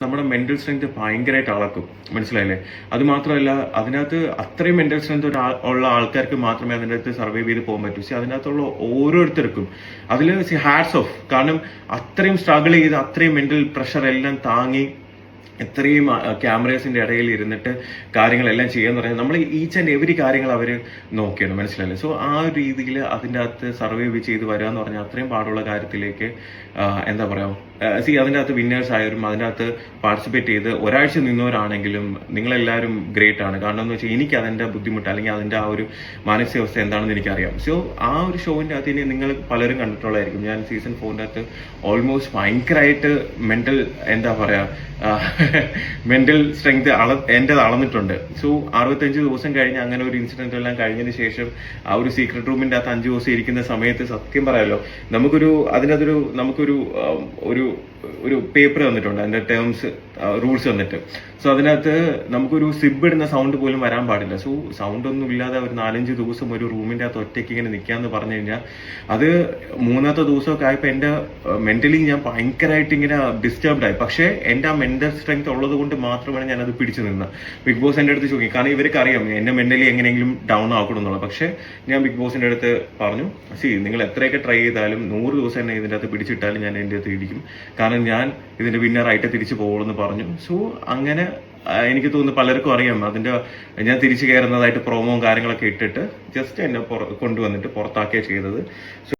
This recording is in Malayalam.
നമ്മുടെ മെന്റൽ സ്ട്രെങ്ത് ഭയങ്കരമായിട്ട് അളക്കും. മനസ്സിലായില്ലേ? അത് മാത്രമല്ല അതിനകത്ത് അത്രയും മെന്റൽ സ്ട്രെങ്ത് ഉള്ള ആൾക്കാർക്ക് മാത്രമേ അതിന്റെ അകത്ത് സർവൈവ് ചെയ്ത് പോകാൻ പറ്റൂ. സി അതിനകത്തുള്ള ഓരോരുത്തർക്കും അതിൽ സി ഹാറ്റ്സ് ഓഫ് കാരണം അത്രയും സ്ട്രഗിൾ ചെയ്ത് അത്രയും മെന്റൽ പ്രഷർ എല്ലാം താങ്ങി എത്രയും ക്യാമറേസിന്റെ ഇടയിൽ ഇരുന്നിട്ട് കാര്യങ്ങളെല്ലാം ചെയ്യാന്ന് പറഞ്ഞാൽ നമ്മൾ ഈച്ച് ആൻഡ് എവരി കാര്യങ്ങൾ അവർ നോക്കിയാണ് മനസ്സിലായില്ലേ? സോ ആ ഒരു രീതിയിൽ അതിന്റെ അകത്ത് സർവൈവ് ചെയ്ത് വരിക എന്ന് പറഞ്ഞാൽ അത്രയും പാടുള്ള കാര്യത്തിലേക്ക് എന്താ പറയുക സി അതിന്റെ അകത്ത് വിന്നേഴ്സ് ആയാലും അതിന്റെ അകത്ത് പാർട്ടിസിപ്പേറ്റ് ചെയ്ത് ഒരാഴ്ച നിന്നവരാണെങ്കിലും നിങ്ങളെല്ലാവരും ഗ്രേറ്റ് ആണ്. കാരണം എന്ന് വെച്ചാൽ എനിക്ക് അതിന്റെ ബുദ്ധിമുട്ട് അല്ലെങ്കിൽ അതിന്റെ ആ ഒരു മാനസികാവസ്ഥ എന്താണെന്ന് എനിക്കറിയാം. സോ ആ ഒരു ഷോവിന്റെ അകത്ത് ഇനി നിങ്ങൾ പലരും കണ്ടിട്ടുള്ളതായിരിക്കും. ഞാൻ സീസൺ ഫോറിന്റെ അകത്ത് ഓൾമോസ്റ്റ് ഭയങ്കരമായിട്ട് മെന്റൽ എന്താ പറയുക മെന്റൽ സ്ട്രെങ്ത് അള എന്റെ അളന്നിട്ടുണ്ട്. സോ അറുപത്തഞ്ച് ദിവസം കഴിഞ്ഞ് അങ്ങനെ ഒരു ഇൻസിഡന്റ് എല്ലാം കഴിഞ്ഞതിന് ശേഷം ആ ഒരു സീക്രട്ട് റൂമിന്റെ അകത്ത് അഞ്ച് ദിവസം ഇരിക്കുന്ന സമയത്ത് സത്യം പറയാലോ നമുക്കൊരു അതിനകത്തൊരു നമുക്കൊരു ഒരു ഒരു പേപ്പർ തന്നിട്ടുണ്ട് അതിന്റെ ടേംസ് റൂൾസ് തന്നിട്ട് സോ അതിനകത്ത് നമുക്കൊരു സിബ് ഇടുന്ന സൗണ്ട് പോലും വരാൻ പാടില്ല. സോ സൗണ്ട് ഒന്നും ഇല്ലാതെ ഒരു നാലഞ്ച് ദിവസം ഒരു റൂമിന്റെ അകത്ത് ഒറ്റയ്ക്ക് ഇങ്ങനെ നിൽക്കാന്ന് പറഞ്ഞു കഴിഞ്ഞാൽ അത് മൂന്നാമത്തെ ദിവസമൊക്കെ ആയപ്പോൾ എന്റെ മെന്റലി ഞാൻ ഭയങ്കരമായിട്ട് ഇങ്ങനെ ഡിസ്റ്റർബ്ഡ് ആയി. പക്ഷേ എന്റെ ആ മെന്റൽ സ്ട്രെങ്ത് ഉള്ളത് കൊണ്ട് മാത്രമാണ് അത് പിടിച്ചു നിന്നത്. ബിഗ് ബോസ് എന്റെ അടുത്ത് ചോദിക്കും. കാരണം ഇവർക്ക് അറിയാം എന്നെ മെന്റലി എങ്ങനെയെങ്കിലും ഡൗൺ ആക്കണം പക്ഷേ ഞാൻ ബിഗ് ബോസിന്റെ അടുത്ത് പറഞ്ഞു സി നിങ്ങൾ എത്രയൊക്കെ ട്രൈ ചെയ്താലും നൂറ് ദിവസം എന്നെ ഇതിന്റെ അകത്ത് പിടിച്ചിട്ടാലും ഞാൻ എന്റെ അടുത്ത് ഇടിക്കും. കാരണം ഞാൻ ഇതിന്റെ വിന്നറായിട്ട് തിരിച്ചു പോകുമെന്ന് പറഞ്ഞു. സോ അങ്ങനെ എനിക്ക് തോന്നുന്നു പലർക്കും അറിയാം. അതിന്റെ ഞാൻ തിരിച്ചു കയറുന്നതായിട്ട് പ്രോമോ കാര്യങ്ങളൊക്കെ ഇട്ടിട്ട് ജസ്റ്റ് എന്നെ കൊണ്ടുവന്നിട്ട് പുറത്താക്കിയ ചെയ്തത്.